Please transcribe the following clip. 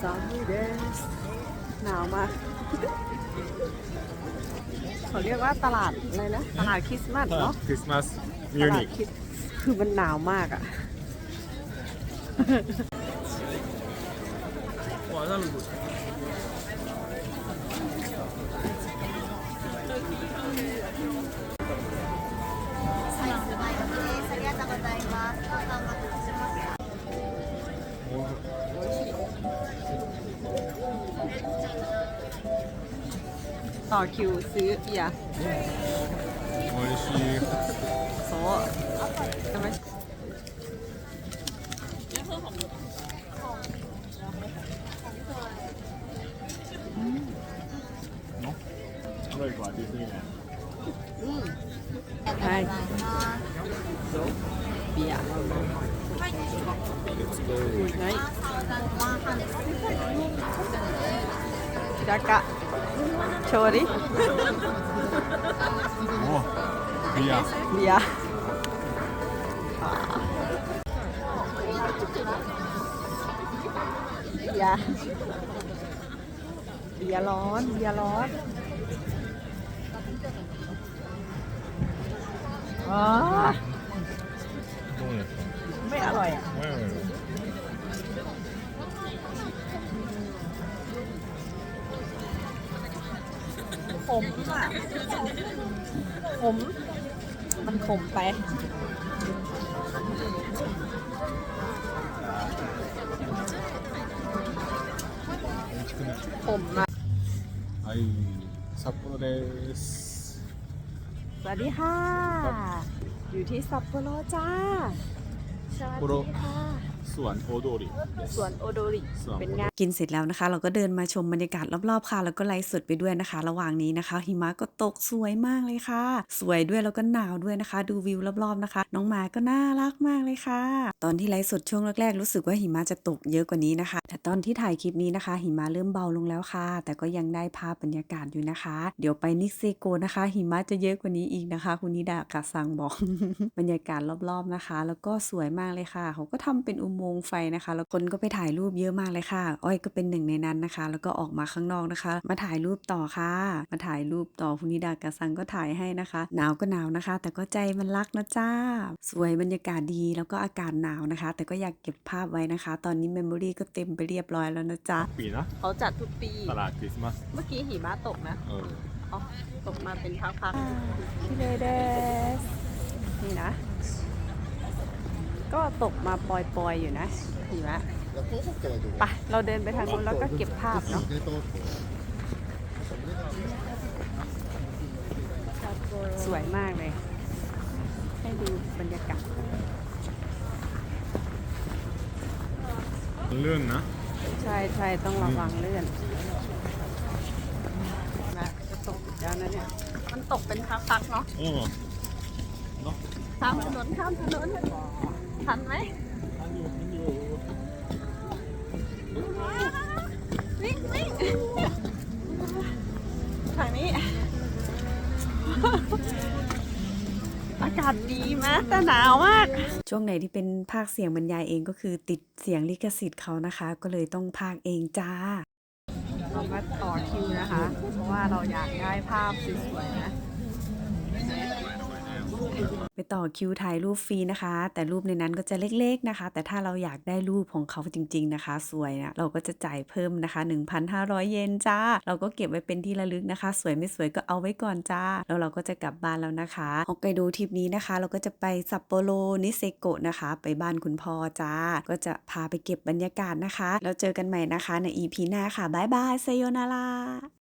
ซามูเดสหนาวมาก เขาเรียกว่าตลาดอะไรนะ ตลาดคริสต์มาสเนาะ คริสต์มาส ต มิว ลา นิ ด ก คริสต์คือมันหนาวมากอะ 晚上 サ ต่อคิวซื้อเบียร์โอ้ยชีโซ่ทำไมอร่อยกว่าดิสนีย์แลนด์ใช่เบียร์กูดไนท์ดกะ โชว์ดิโอ้เบียร์เบียร์เบียร์เบียร์ร้อนเบียร์ร้อนอ๋อไม่อร่อยอะ ม่อร่อย ขมอ่ะขม มันขมไป 美味しくない ขมอ่ะ はい札幌です สวัสดีค่ะ อยู่ที่ซัปโปโรจ้า สวัสดีค่ะ สวนโอโดริですสวนโอโดริ สวน เป็นไงาน กินเสร็จแล้วนะคะ เราก็เดินมาชมบรรยากาศรอบๆค่ะ แล้วก็ไลฟ์สดไปด้วยนะคะ ระหว่างนี้นะคะ หิมะก็ตกสวยมากเลยค่ะ สวยด้วยแล้วก็หนาวด้วยนะคะ ดูวิวรอบๆนะคะ น้องหมาก็น่ารักมากเลยค่ะ ตอนที่ไลฟ์สดช่วงแรกๆรู้สึกว่าหิมะจะตกเยอะกว่านี้นะคะ แต่ตอนที่ถ่ายคลิปนี้นะคะ หิมะเริ่มเบาลงแล้วค่ะ แต่ก็ยังได้ภาพบรรยากาศอยู่นะคะ เดี๋ยวไปนิกเซโกนะคะ หิมะจะเยอะกว่านี้อีกนะคะ คุณนิดากะซังบอก บรรยากาศรอบๆนะคะ แล้วก็สวยมากเลยค่ะ เขาก็ทำเป็นอุโมงค์ไฟนะคะ แล้วคนก็ไปถ่ายรูปเยอะมากเลยค่ะ อ้อยก็เป็นหนึ่งในนั้นนะคะ แล้วก็ออกมาข้างนอกนะคะ มาถ่ายรูปต่อค่ะ มาถ่ายรูปต่อคุณนิดากะซังก็ถ่ายให้นะคะ หนาวก็หนาวนะคะ แต่ก็ใจมันรักนะจ้า สวยบรรยากาศดีแล้วก็อากาศหนาวนะคะ แต่ก็อยากเก็บภาพไว้นะคะ ตอนนี้เมมโมรี่ก็เต็มไปเรียบร้อยแล้วนะจ๊ะปีนะเขาจัดทุกปี ตลาดคริสต์มาส เมื่อกี้หิมะตกนะเอออ๋อตกมาเป็นพักๆที่เลเดสนี่นะ ก็ตกมาปล่อยๆอยู่นะหิมะไปเราเดินไปทางนู้นแล้วก็เก็บภาพเนาะสวยมากเลย ให้ดูบรรยากาศเลื่อนนะ ใช่ใช่ต้องระวังเลื่อนนะจะตกอีกแล้วนะเนี่ย มันตกเป็นพักๆเนาะเออเนาะข้ามถนนข้ามถนน ทันไหมทันอยู่ทันอยู่วิ่งวิ่งทางนี้ อากาศดีมากแต่หนาวมาก ช่วงไหนที่เป็นภาคเสียงบรรยายเองก็คือติดเสียงลิขสิทธิ์เขานะคะ ก็เลยต้องภาคเองจ้าเรามาต่อคิวนะคะ เพราะว่าเราอยากได้ภาพสวยๆนะ ไปต่อคิวถ่ายรูปฟรีนะคะ แต่รูปในนั้นก็จะเล็กๆนะคะ แต่ถ้าเราอยากได้รูปของเขาจริง ๆนะคะ สวยนะเราก็จะจ่ายเพิ่มนะคะ 1,500 เยนจ้า เราก็เก็บไว้เป็นที่ระลึกนะคะ สวยไม่สวยก็เอาไว้ก่อนจ้า แล้วเราก็จะกลับบ้านแล้วนะคะฮอกไกโดทริปนี้นะคะ เราก็จะไปซัปโปโรนิเซโกะนะคะ ไปบ้านคุณพ่อจ้า ก็จะพาไปเก็บบรรยากาศนะคะ แล้วเจอกันใหม่นะคะใน EP หน้าค่ะบ๊ายบายเซโยนารา